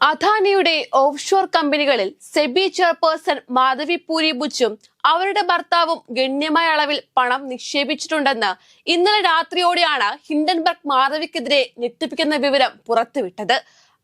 അദാനിയുടെ offshore കമ്പനികളിൽ SEBI chairperson Madhabi Puri ബുച്ചും അവരുടെ ഭർത്താവും ഗണ്യമായ അളവിൽ പണം നിക്ഷേപിച്ചിട്ടുണ്ടെന്ന് ഇന്നലെ രാത്രിയോടെയാണ് ഹിൻഡൻബർഗ് മാധവിക്കെതിരെ ഞെട്ടിപ്പിക്കുന്ന വിവരം പുറത്തുവിട്ടത്.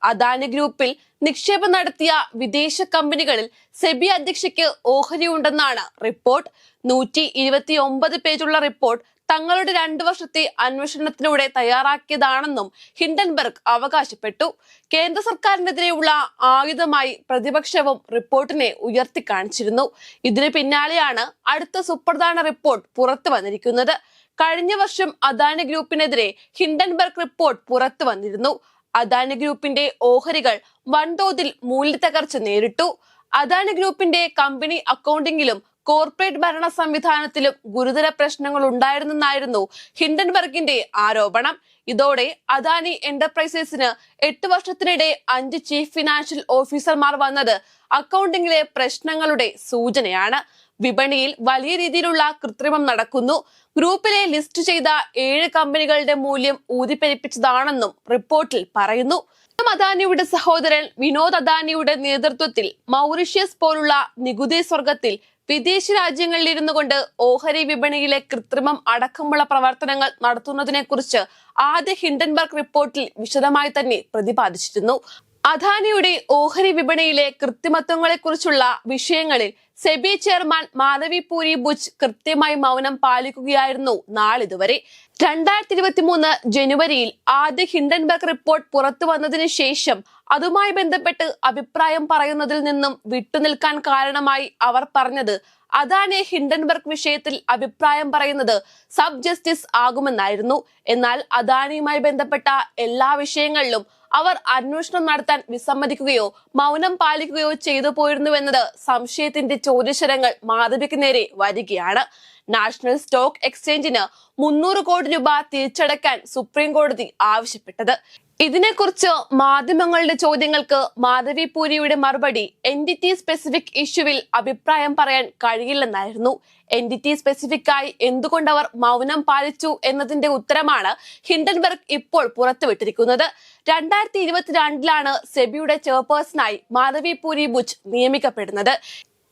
അദാനി ഗ്രൂപ്പിൽ നിക്ഷേപം നടത്തിയ വിദേശ കമ്പനികളിൽ സെബി അധ്യക്ഷയ്ക്ക് ഓഹരിയുണ്ടെന്നാണ് റിപ്പോർട്ട്. നൂറ്റി ഇരുപത്തി ഒമ്പത് പേജുള്ള റിപ്പോർട്ട് തങ്ങളുടെ രണ്ടു വർഷത്തെ അന്വേഷണത്തിലൂടെ തയ്യാറാക്കിയതാണെന്നും ഹിൻഡൻബർഗ് അവകാശപ്പെട്ടു. കേന്ദ്ര സർക്കാരിനെതിരെയുള്ള ആയുധമായി പ്രതിപക്ഷവും റിപ്പോർട്ടിനെ ഉയർത്തിക്കാണിച്ചിരുന്നു ഇതിന് പിന്നാലെയാണ് അടുത്ത സുപ്രധാന റിപ്പോർട്ട് പുറത്തു വന്നിരിക്കുന്നത്. കഴിഞ്ഞ വർഷം അദാനി ഗ്രൂപ്പിനെതിരെ ഹിൻഡൻബർഗ് റിപ്പോർട്ട് പുറത്തു വന്നിരുന്നു. അദാനി ഗ്രൂപ്പിന്റെ ഓഹരികൾ വൻതോതിൽ മൂല്യത്തകർച്ച നേരിട്ടു. അദാനി ഗ്രൂപ്പിന്റെ കമ്പനി അക്കൗണ്ടിങ്ങിലും കോർപ്പറേറ്റ് ഭരണ സംവിധാനത്തിലും ഗുരുതര പ്രശ്നങ്ങൾ ഉണ്ടായിരുന്നെന്നായിരുന്നു ഹിൻഡൻബർഗിന്റെ ആരോപണം. ഇതോടെ അദാനി എന്റർപ്രൈസസിന് എട്ട് വർഷത്തിനിടെ അഞ്ച് ചീഫ് ഫിനാൻഷ്യൽ ഓഫീസർമാർ വന്നത് അക്കൗണ്ടിങ്ങിലെ പ്രശ്നങ്ങളുടെ സൂചനയാണ്. വിപണിയിൽ വലിയ രീതിയിലുള്ള കൃത്രിമം നടക്കുന്നു. ഗ്രൂപ്പിലെ ലിസ്റ്റ് ചെയ്ത ഏഴ് കമ്പനികളുടെ മൂല്യം ഊതിപ്പെരിപ്പിച്ചതാണെന്നും റിപ്പോർട്ടിൽ പറയുന്നു. അദാനിയുടെ സഹോദരൻ വിനോദ് അദാനിയുടെ നേതൃത്വത്തിൽ മൗറിഷ്യസ് പോലുള്ള നികുതി സ്വർഗത്തിൽ വിദേശ രാജ്യങ്ങളിൽ ഇരുന്നു കൊണ്ട് ഓഹരി വിപണിയിലെ കൃത്രിമം അടക്കമുള്ള പ്രവർത്തനങ്ങൾ നടത്തുന്നതിനെ കുറിച്ച് ആദ്യ ഹിൻഡൻബർഗ് റിപ്പോർട്ടിൽ വിശദമായി തന്നെ പ്രതിപാദിച്ചിരുന്നു. അദാനിയുടെ ഓഹരി വിപണിയിലെ കൃത്രിമത്വങ്ങളെ കുറിച്ചുള്ള വിഷയങ്ങളിൽ സെബി ചെയർമാൻ മാധവി പൂരി ബുച്ച് കൃത്യമായി മൗനം പാലിക്കുകയായിരുന്നു നാളിതുവരെ. രണ്ടായിരത്തി ഇരുപത്തി മൂന്ന് ജനുവരിയിൽ ആദ്യ ഹിൻഡൻബർഗ് റിപ്പോർട്ട് പുറത്തു വന്നതിന് ശേഷം അതുമായി ബന്ധപ്പെട്ട് അഭിപ്രായം പറയുന്നതിൽ നിന്നും വിട്ടുനിൽക്കാൻ കാരണമായി അവർ പറഞ്ഞത് അതാണ് ഹിൻഡൻബർഗ് വിഷയത്തിൽ അഭിപ്രായം പറയുന്നത്. സബ് ജസ്റ്റിസ് ആകുമെന്നായിരുന്നു. എന്നാൽ അദാനിയുമായി ബന്ധപ്പെട്ട എല്ലാ വിഷയങ്ങളിലും അവർ അന്വേഷണം നടത്താൻ വിസമ്മതിക്കുകയോ മൗനം പാലിക്കുകയോ ചെയ്തു പോയിരുന്നുവെന്നത് സംശയത്തിന്റെ ചോദ്യശരങ്ങൾ മാധവിക്ക് നേരെ വരികയാണ്. നാഷണൽ സ്റ്റോക്ക് എക്സ്ചേഞ്ചിന് മുന്നൂറ് കോടി രൂപ തിരിച്ചടക്കാൻ സുപ്രീം കോടതി ആവശ്യപ്പെട്ടത്. ഇതിനെക്കുറിച്ച് മാധ്യമങ്ങളുടെ ചോദ്യങ്ങൾക്ക് മാധവി പൂരിയുടെ മറുപടി എൻഡിറ്റി സ്പെസിഫിക് ഇഷ്യൂവിൽ അഭിപ്രായം പറയാൻ കഴിയില്ലെന്നായിരുന്നു. സ്പെസിഫിക് ആയി എന്തുകൊണ്ട് അവർ മൗനം പാലിച്ചു എന്നതിന്റെ ഉത്തരമാണ് ഹിൻഡൻബർഗ് ഇപ്പോൾ പുറത്തുവിട്ടിരിക്കുന്നത്. രണ്ടായിരത്തി ഇരുപത്തിരണ്ടിലാണ് സെബിയുടെ ചെയർപേഴ്സണായി മാധവി പൂരി ബുച്ച് നിയമിക്കപ്പെടുന്നത്.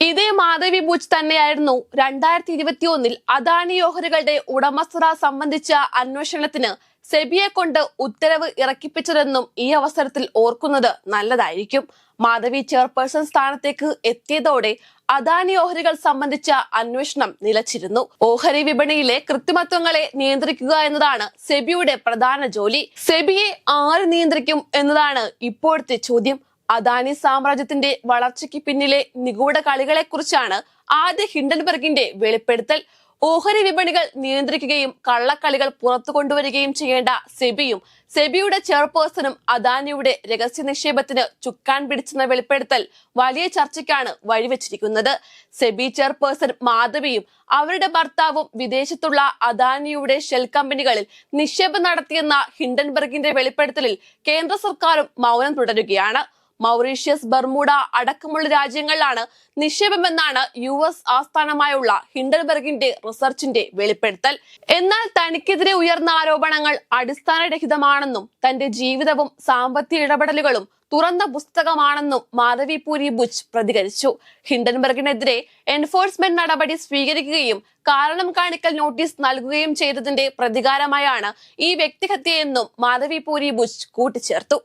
ഇതേ മാധവി ബുച്ച് തന്നെയായിരുന്നു രണ്ടായിരത്തി ഇരുപത്തി ഒന്നിൽ അദാനി ഓഹരികളുടെ ഉടമസ്ഥത സംബന്ധിച്ച അന്വേഷണത്തിന് സെബിയെ കൊണ്ട് ഉത്തരവ് ഇറക്കിപ്പിച്ചതെന്നും ഈ അവസരത്തിൽ ഓർക്കുന്നത് നല്ലതായിരിക്കും. മാധവി ചെയർപേഴ്സൺ സ്ഥാനത്തേക്ക് എത്തിയതോടെ അദാനി ഓഹരികൾ സംബന്ധിച്ച അന്വേഷണം നിലച്ചിരുന്നു. ഓഹരി വിപണിയിലെ കൃത്രിമത്വങ്ങളെ നിയന്ത്രിക്കുക എന്നതാണ് സെബിയുടെ പ്രധാന ജോലി. സെബിയെ ആര് നിയന്ത്രിക്കും എന്നതാണ് ഇപ്പോഴത്തെ ചോദ്യം. അദാനി സാമ്രാജ്യത്തിന്റെ വളർച്ചയ്ക്ക് പിന്നിലെ നിഗൂഢ കളികളെക്കുറിച്ചാണ് ആദ്യ ഹിൻഡൻബർഗിന്റെ വെളിപ്പെടുത്തൽ. ഓഹരി വിപണികൾ നിയന്ത്രിക്കുകയും കള്ളക്കളികൾ പുറത്തു കൊണ്ടുവരികയും ചെയ്യേണ്ട സെബിയും സെബിയുടെ ചെയർപേഴ്സണും അദാനിയുടെ രഹസ്യ നിക്ഷേപത്തിന് ചുക്കാൻ പിടിച്ചെന്ന വെളിപ്പെടുത്തൽ വലിയ ചർച്ചയ്ക്കാണ് വഴിവെച്ചിരിക്കുന്നത്. സെബി ചെയർപേഴ്സൺ മാധവിയും അവരുടെ ഭർത്താവും വിദേശത്തുള്ള അദാനിയുടെ ഷെൽ കമ്പനികളിൽ നിക്ഷേപം നടത്തിയെന്ന ഹിൻഡൻബർഗിന്റെ വെളിപ്പെടുത്തലിൽ കേന്ദ്ര സർക്കാരും മൗനം തുടരുകയാണ്. മൗറീഷ്യസ് ബർമുഡ അടക്കമുള്ള രാജ്യങ്ങളിലാണ് നിക്ഷേപമെന്നാണ് യു എസ് ആസ്ഥാനമായുള്ള ഹിൻഡൽബർഗിന്റെ റിസർച്ചിന്റെ വെളിപ്പെടുത്തൽ. എന്നാൽ തനിക്കെതിരെ ഉയർന്ന ആരോപണങ്ങൾ അടിസ്ഥാനരഹിതമാണെന്നും തന്റെ ജീവിതവും സാമ്പത്തിക ഇടപെടലുകളും തുറന്ന പുസ്തകമാണെന്നും മാധവി പൂരി ബുച്ച് പ്രതികരിച്ചു. ഹിൻഡൻബർഗിനെതിരെ എൻഫോഴ്സ്മെന്റ് നടപടി സ്വീകരിക്കുകയും കാരണം കാണിക്കൽ നോട്ടീസ് നൽകുകയും ചെയ്തതിന്റെ പ്രതികാരമായാണ് ഈ വ്യക്തിഹത്യയെന്നും മാധവി പൂരി ബുച്ച് കൂട്ടിച്ചേർത്തു.